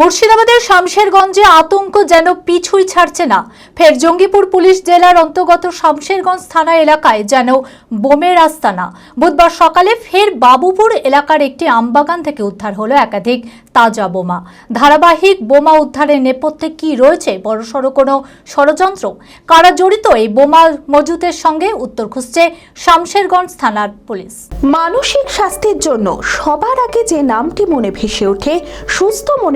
মুর্শিদাবাদের শামশেরগঞ্জে আতঙ্ক যেন পিছুই ছাড়ছে না। ফের জঙ্গিপুর পুলিশ জেলার অন্তর্গত শামশেরগঞ্জ থানা এলাকায় যেন বোমের আস্তানা বুধবার সকালে ফের বাবুপুর এলাকার একটি আমবাগান থেকে উদ্ধার হলো একাধিক তাজা বোমা। ধারাবাহিক বোমা উদ্ধারের নেপথ্যে কি রয়েছে বড়সড় কোনো ষড়যন্ত্র? কারা জড়িত? এই বোমা মজুতের সঙ্গে উত্তর খুঁজছে শামশেরগঞ্জ থানার পুলিশ। মানসিক স্বাস্থ্যের জন্য সবার আগে যে নামটি মনে ভেসে ওঠে, সুস্থ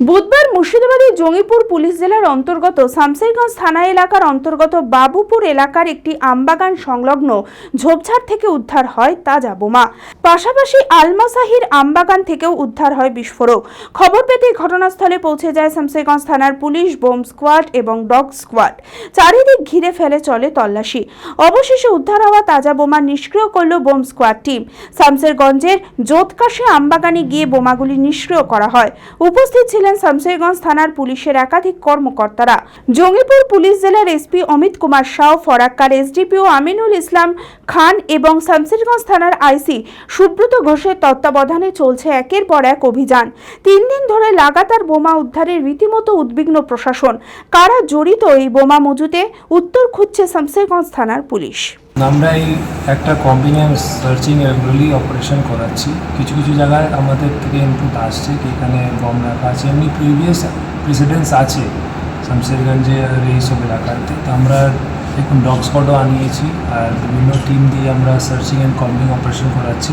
বুধবার মুর্শিদাবাদের জঙ্গিপুর পুলিশ জেলার অন্তর্গত শামসেরগঞ্জ থানা এলাকার অন্তর্গত বাবুপুর এলাকার একটি আমবাগান সংলগ্ন ঝোপঝাড় থেকে উদ্ধার হয় তাজা বোমা। পাশাপাশি আলমাসাহির আমবাগান থেকেও উদ্ধার হয় বিস্ফোরক। খবর পেতে ঘটনাস্থলে পৌঁছে যায় শামসেরগঞ্জ থানার পুলিশ, বোম স্কোয়াড এবং ডগ স্কোয়াড। চারিদিক ঘিরে ফেলে চলে তল্লাশি। অবশেষে উদ্ধার হওয়া তাজা বোমা নিষ্ক্রিয় করল বোম স্কোয়াড টিম। শামসেরগঞ্জের জোতকাশে আমবাগানে গিয়ে বোমাগুলি নিষ্ক্রিয় করা হয়। উপস্থিত ছিলেন শামশেরগঞ্জ থানার পুলিশের একাধিক কর্মকর্তারা। জঙ্গিপুর পুলিশ জেলার এসপি অমিত কুমার শাহ ফরাক্কার এসডিপিও আমিনুল ইসলাম খান এবং শামশেরগঞ্জ থানার আইসি সুব্রত ঘোষের তত্ত্বাবধানে চলছে একের পর এক অভিযান। তিন দিন ধরে লাগাতার বোমা উদ্ধারের রীতিমতো উদ্বিগ্ন প্রশাসন। কারা জড়িত এই বোমা মজুতে? উত্তর খুঁজছে শামশেরগঞ্জ থানার পুলিশ। আমরা এই একটা কম্বিনেন্স সার্চিং রেগুলারলি অপারেশন করাচ্ছি। কিছু কিছু জায়গায় আমাদের থেকে ইনপুট আসছে কি এখানে বম রাখা আছে। এমনি প্রিভিয়াস প্রেসিডেন্স আছে, শামশেরগঞ্জে আর এইসব এলাকাতে। তো আমরা এখন ডগ স্পটও আনিয়েছি আর বিভিন্ন টিম দিয়ে আমরা সার্চিং অ্যান্ড কম্বিং অপারেশন করাচ্ছি।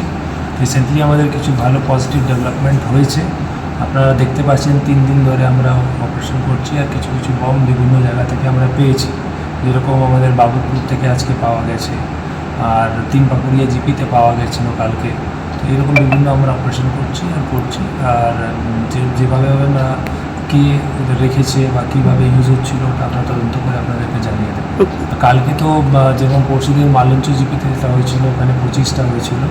রিসেন্টলি আমাদের কিছু ভালো পজিটিভ ডেভেলপমেন্ট হয়েছে। আপনারা দেখতে পাচ্ছেন, তিন দিন ধরে আমরা অপারেশন করছি আর কিছু কিছু বম বিভিন্ন জায়গা থেকে আমরা পেয়েছি। যেরকম আমাদের বাবুপুর থেকে আজকে পাওয়া গেছে আর তিন পাকুড়িয়া জিপিতে পাওয়া গেছিল কালকে। তো এরকম বিভিন্ন আমরা অপারেশন করছি আর করছি আর যে যেভাবে আমরা কে ওদের রেখেছে বা কীভাবে ইউজ হচ্ছিল ওটা আমরা তদন্ত করে আপনাদেরকে জানিয়ে দেবো। কালকে তো যেরকম পরশুদিন মালঞ্চ জিপিতে যেটা হয়েছিল ওখানে পঁচিশটা হয়েছিল।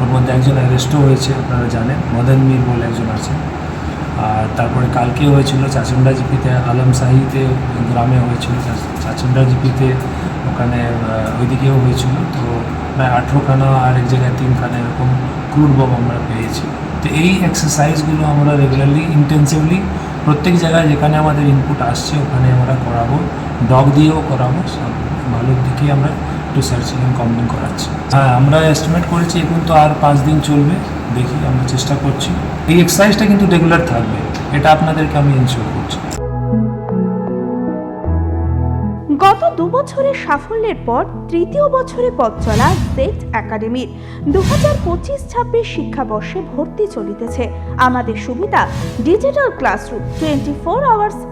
ওর মধ্যে একজন অ্যারেস্টও হয়েছে আপনারা জানেন। মদন মীর বলে একজন আছে আর তারপরে কালকে হয়েছিল চাচুন্ডা জিপিতে, আলম সাহিতে, গ্রামে হয়েছিল চাচুন্ডা জিপিতে, ওখানে ওইদিকেও হয়েছিল। তো প্রায় আঠেরোখানা আর এক জায়গায় তিনখানা এরকম ক্রুড বম আমরা পেয়েছি। তো এই এক্সারসাইজগুলো আমরা রেগুলারলি ইন্টেন্সিভলি প্রত্যেক জায়গায় যেখানে আমাদের ইনপুট আসছে, ওখানে আমরা করাবো। ডগ দিয়েও করাবো। সব ভালোর দিকে আমরা একটু সার্চিং অ্যান্ড কম্বিং করাচ্ছি। হ্যাঁ আমরা এস্টিমেট করেছি এখন তো আর পাঁচ দিন চলবে। দেখি, আমরা চেষ্টা করছি। এই এক্সারসাইজটা কিন্তু রেগুলার থাকবে। এটা আপনাদেরকে আমি ইনশিওর করছি। গত দু বছরের সাফল্যের পর তৃতীয় বছরে পথ চলা জেট একাডেমির দু হাজার পঁচিশ ছাব্বিশ শিক্ষাবর্ষে ভর্তি চলিতেছে। আমাদের সুবিধা digital classroom twenty four hours